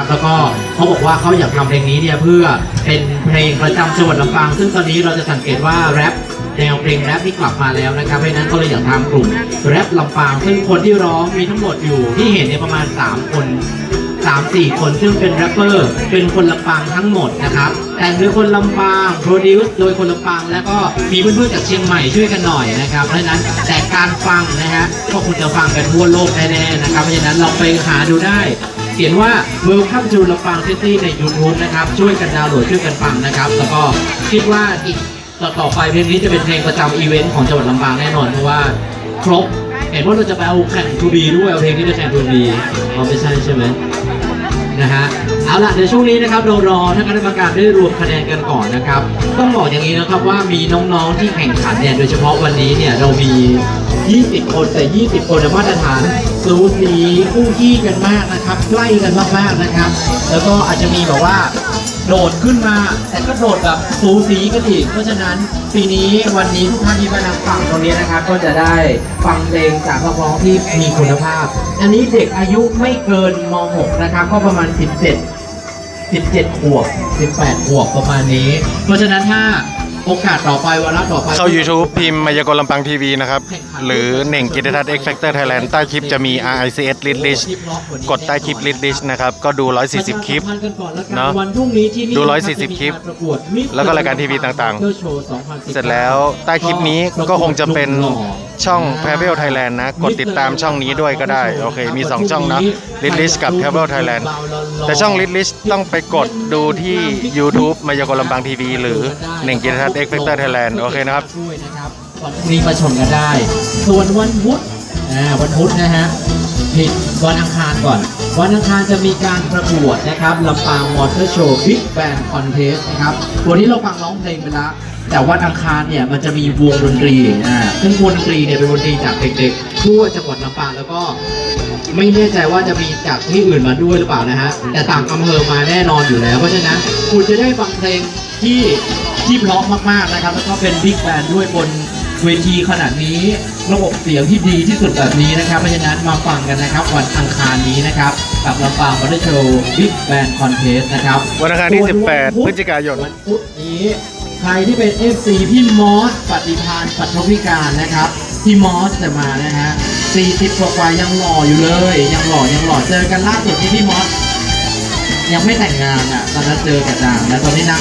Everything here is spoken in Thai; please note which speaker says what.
Speaker 1: นะครับ แล้วก็เขาบอกว่าเขาอยากทำเพลงนี้เนี่ยเพื่อเป็นเพลงประจำจังหวัดลำปาง ซึ่งตอนนี้เราจะสังเกตว่าแรปแนวเพลงแรปที่กลับมาแล้วนะครับเพราะฉะนั้นก็เลยอยากทำกลุ่มแรปลำปาง ซึ่งคนที่ร้องมีทั้งหมดอยู่ที่เห็นเนี่ยประมาณ 3 คนสามสี่คนซึ่งเป็นแรปเปอร์เป็นคนลำปางทั้งหมดนะครับแต่งโดยคนลำปางโปรดิวซ์โดยคนลำปาง แล้วก็มีเพื่อนๆจากเชียงใหม่ช่วยกันหน่อยนะครับเพราะฉะนั้นแต่การฟังนะฮะก็คุณจะฟังกันทั่วโลกแน่ๆนะครับเพราะฉะนั้นลองไปหาดูได้ เขียนว่า Welcome to ลำปาง City ใน YouTube นะครับ ช่วยกันดาวน์โหลดช่วยกันฟังนะครับ แล้วก็คิดว่าอีกต่อต่อไปเพลงนี้จะเป็นเพลงประจำอีเวนต์ของจังหวัดลำปางแน่นอนเพราะว่าครบ เห็นว่าเราจะไปเอาแข่งทูบีด้วยเอาเพลงที่ไปแข่งทูบีเอาไม่ใช่ใช่ไหมนะฮะเอาล่ะในช่วงนี้นะครับเรารอท่านคณะกรรมการได้รวมคะแนนกันก่อนนะครับ ต้องบอกอย่างนี้นะครับว่ามีน้องๆที่แข่งขันเนี่ยโดยเฉพาะวันนี้เนี่ยเรามี 20 คนแต่ 20 คนเนี่ยมาตรฐาน สูสีคู่ขี้กันมากนะครับใกล้กันมากๆนะครับ แล้วก็อาจจะมีแบบว่าโดดขึ้นมา แต่ก็โดดแบบสูสีกันอีกเพราะฉะนั้นปีนี้วันนี้ทุกท่านที่มานั่งฟังตรงนี้นะครับ ก็จะได้ฟังเพลงจากนักร้องที่มีคุณภาพ อันนี้เด็กอายุไม่เกินม .6 นะครับ ก็ประมาณ 17 17ขวบ18ขวบประมาณนี้ เพราะฉะนั้นถ้า โอกาสต่อไปวาระต่อไป
Speaker 2: เข้า YouTube พิมพ์มายากลลำปังทีวีนะครับ หรือเหน่งกิตทัศน์ X Factor Thailand ใต้คลิปจะมี RICS List List กดใต้คลิป List List นะครับ ก็ดู 140 คลิปเนอะ
Speaker 1: วันพรุ่งนี้ที่นี่
Speaker 2: ดู
Speaker 1: นะครับ
Speaker 2: 140 คลิป
Speaker 1: จะมีกาประกวด Mr.
Speaker 2: แล้วก็รายการทีวีต่างๆ
Speaker 1: Mr. Show 2019
Speaker 2: เสร็จแล้วใต้คลิปนี้ก็คงจะเป็นช่อง Travel Thailand นะ กดติดตามช่องนี้ด้วยก็ได้ โอเค มี 2 ช่องนะ List List กับ Travel Thailand แต่ช่อง List List ต้องไปกดดูที่ YouTube มายากลลำปังทีวีหรือเหน่งกิตทัศน์ X Factor Thailand โอเคนะครับ
Speaker 1: ช่วยนะครับวันพรุ่งนี้มาชมกันได้ ส่วนวันพุธอ่าวันพุธนะฮะผิดวันอังคารก่อน วันอังคารจะมีการประกวดนะครับลำปางมอเตอร์โชว์บิ๊กแบนด์คอนเทสนะครับวันนี้เราฟังร้องเพลงไปแล้วแต่วันอังคารเนี่ยมันจะมีวงดนตรีอ่าซึ่งวงดนตรีเนี่ยเป็นวงดนตรีจากเด็กๆทั่วจังหวัดลำปางแล้วก็ไม่แน่ใจว่าจะมีจากที่อื่นมาด้วยหรือเปล่านะฮะแต่ต่างอำเภอมาแน่นอนอยู่แล้วเพราะฉะนั้นคุณจะได้ฟังเพลง ที่ที่เพราะมากๆนะครับ แล้วก็เป็นบิ๊กแบนด์ด้วยบนเวทีขนาดนี้ ระบบเสียงที่ดีที่สุดแบบนี้นะครับเพราะฉะนั้นมาฟังกันนะครับ วันอังคารนี้นะครับกับลำปางมอเตอร์โชว์บิ๊กแบนด์คอนเทสนะครับ
Speaker 2: วันอังคารที่
Speaker 1: ส่น
Speaker 2: 18
Speaker 1: พุธ
Speaker 2: พฤศจิกายน
Speaker 1: วันพุธนี้ ใครที่เป็น FC พี่มอสปฏิพานปัทวิการนะครับพี่มอสจะมานะฮะ40กว่าๆยังหล่ออยู่เลย ยังหล่อยังหล่อเจอกันล่าสุดที่พี่มอสยังไม่แต่งงานอะตอนนั้นเจอกับนางแล้วตอนนี้นาง